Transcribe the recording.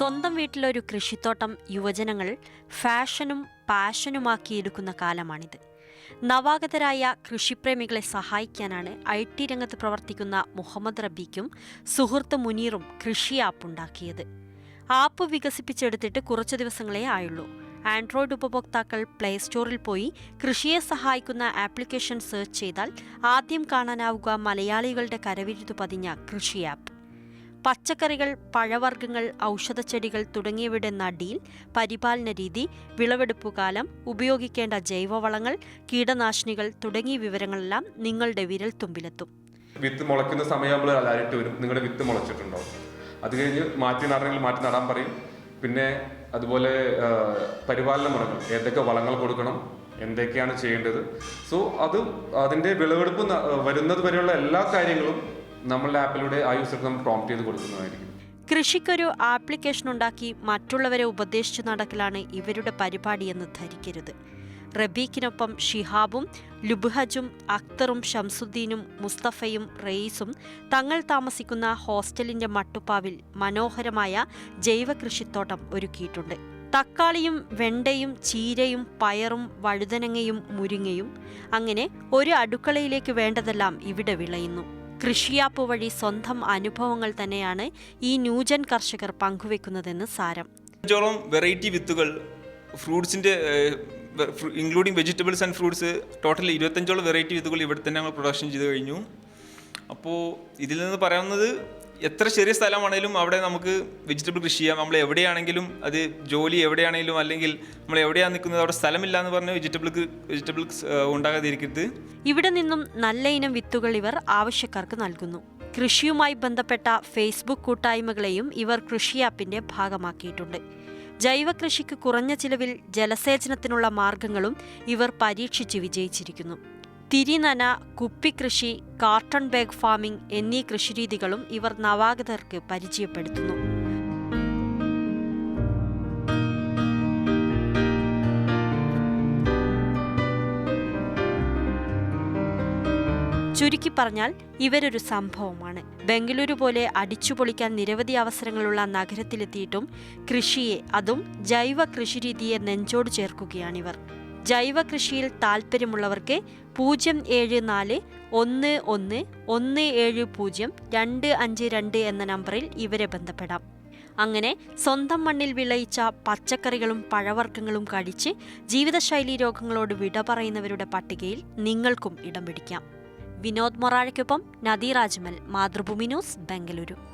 സ്വന്തം വീട്ടിലൊരു കൃഷിത്തോട്ടം യുവജനങ്ങൾ ഫാഷനും പാഷനുമാക്കിയെടുക്കുന്ന കാലമാണിത്. നവാഗതരായ കൃഷിപ്രേമികളെ സഹായിക്കാനാണ് ഐ ടി രംഗത്ത് പ്രവർത്തിക്കുന്ന മുഹമ്മദ് റബിക്കും സുഹൃത്ത് മുനീറും കൃഷി ആപ്പ് ഉണ്ടാക്കിയത്. ആപ്പ് വികസിപ്പിച്ചെടുത്തിട്ട് കുറച്ചു ദിവസങ്ങളേ ആയുള്ളൂ. ആൻഡ്രോയിഡ് ഉപഭോക്താക്കൾ പ്ലേ സ്റ്റോറിൽ പോയി കൃഷിയെ സഹായിക്കുന്ന ആപ്ലിക്കേഷൻ സെർച്ച് ചെയ്താൽ ആദ്യം കാണാനാവുക മലയാളികളുടെ കരവിരുതു പതിഞ്ഞ കൃഷി ആപ്പ്. പച്ചക്കറികൾ പഴവർഗങ്ങൾ ഔഷധച്ചെടികൾ തുടങ്ങിയവയുടെ നടിയിൽ പരിപാലന രീതി വിളവെടുപ്പ് കാലം ഉപയോഗിക്കേണ്ട ജൈവവളങ്ങൾ കീടനാശിനികൾ തുടങ്ങിയ വിവരങ്ങളെല്ലാം നിങ്ങളുടെ വിരൽത്തുമ്പിലെത്തും വിത്ത് മുളയ്ക്കുന്ന സമയമാകുമ്പോൾ അലാരിട്ട് വരും. നിങ്ങളുടെ വിത്ത് മുളച്ചിട്ടുണ്ടോ? അത് കഴിഞ്ഞ് മാറ്റി നടണമെങ്കിൽ മാറ്റി നടാൻ പറയും. പിന്നെ അതുപോലെ പരിപാലന മുറകൾ. ഏതൊക്കെ വളങ്ങൾ കൊടുക്കണം? എന്തൊക്കെയാണ് ചെയ്യേണ്ടത്? സോ അത് അതിന്റെ വിളവെടുപ്പ് വരുന്നത് വരെയുള്ള എല്ലാ കാര്യങ്ങളും നമ്മളുടെ ആപ്പിലൂടെ ആ യൂസർക്ക് നമ്മൾ പ്രോംപ്റ്റ് ചെയ്ത് കൊടുക്കുന്നതായിരിക്കും. കൃഷിക്കൊരു ആപ്ലിക്കേഷൻ ഉണ്ടാക്കി മറ്റുള്ളവരെ ഉപദേശിച്ചു നടക്കലാണ് ഇവരുടെ പരിപാടിയെന്ന് ധരിക്കരുത്. റബീഖിനൊപ്പം ഷിഹാബും ലുബ്ഹജും അക്തറും ഷംസുദ്ദീനും മുസ്തഫയും റെയ്സും തങ്ങൾ താമസിക്കുന്ന ഹോസ്റ്റലിന്റെ മട്ടുപ്പാവിൽ മനോഹരമായ ജൈവ കൃഷിത്തോട്ടം ഒരുക്കിയിട്ടുണ്ട്. തക്കാളിയും വെണ്ടയും ചീരയും പയറും വഴുതനങ്ങയും മുരിങ്ങയും അങ്ങനെ ഒരു അടുക്കളയിലേക്ക് വേണ്ടതെല്ലാം ഇവിടെ വിളയുന്നു. കൃഷിയാപ്പ് വഴി സ്വന്തം അനുഭവങ്ങൾ തന്നെയാണ് ഈ ന്യൂജൻ കർഷകർ പങ്കുവെക്കുന്നതെന്ന് സാരം. ോളം വെറൈറ്റി വിത്തുകൾ ഫ്രൂട്ട്സിന്റെ including vegetables and fruits total ഇരുപത്തഞ്ചോളം വെറൈറ്റി വിത്തുകൾ ഇവിടെ തന്നെ ഞങ്ങൾ പ്രൊഡക്ഷൻ ചെയ്ത് കഴിഞ്ഞു. അപ്പോൾ ഇതിൽ നിന്ന് പറയാവുന്നത് എത്ര ചെറിയ സ്ഥലമാണെങ്കിലും അവിടെ നമുക്ക് വെജിറ്റബിൾ കൃഷി ചെയ്യാം. നമ്മൾ എവിടെയാണെങ്കിലും അത് ജോലി എവിടെയാണെങ്കിലും അല്ലെങ്കിൽ നമ്മൾ എവിടെയാണ് നിൽക്കുന്നത് അവിടെ സ്ഥലമില്ല എന്ന് പറഞ്ഞ് വെജിറ്റബിൾ വെജിറ്റബിൾസ് ഉണ്ടാകാതിരിക്കരുത്. ഇവിടെ നിന്നും നല്ല ഇനം വിത്തുകൾ ഇവർ ആവശ്യക്കാർക്ക് നൽകുന്നു. കൃഷിയുമായി ബന്ധപ്പെട്ട ഫേസ്ബുക്ക് കൂട്ടായ്മകളെയും ഇവർ കൃഷി ആപ്പിന്റെ ഭാഗമാക്കിയിട്ടുണ്ട്. ജൈവ കൃഷിക്ക് കുറഞ്ഞ ചിലവിൽ ജലസേചനത്തിനുള്ള മാർഗങ്ങളും ഇവർ പരീക്ഷിച്ച് വിജയിച്ചിരിക്കുന്നു. തിരിനന കുപ്പിക്കൃഷി കാർട്ടൺ ബാഗ് ഫാമിംഗ് എന്നീ കൃഷിരീതികളും ഇവർ നവാഗതർക്ക് പരിചയപ്പെടുത്തുന്നു. ചുരുക്കി പറഞ്ഞാൽ ഇവരൊരു സംഭവമാണ്. ബംഗളൂരു പോലെ അടിച്ചുപൊളിക്കാൻ നിരവധി അവസരങ്ങളുള്ള നഗരത്തിലെത്തിയിട്ടും കൃഷിയെ അതും ജൈവ കൃഷിരീതിയെ നെഞ്ചോട് ചേർക്കുകയാണിവർ. ജൈവ കൃഷിയിൽ താൽപ്പര്യമുള്ളവർക്ക് പൂജ്യം ഏഴ് നാല് ഒന്ന് ഒന്ന് ഒന്ന് ഏഴ് പൂജ്യം രണ്ട് അഞ്ച് രണ്ട് എന്ന നമ്പറിൽ ഇവരെ ബന്ധപ്പെടാം. അങ്ങനെ സ്വന്തം മണ്ണിൽ വിളയിച്ച പച്ചക്കറികളും പഴവർഗങ്ങളും കഴിച്ച് ജീവിതശൈലീ രോഗങ്ങളോട് വിട പറയുന്നവരുടെ പട്ടികയിൽ നിങ്ങൾക്കും ഇടം പിടിക്കാം. വിനോദ് മൊറാഴയ്ക്കൊപ്പം നദീ രാജ്മൽ മാതൃഭൂമി ന്യൂസ് ബംഗളൂരു.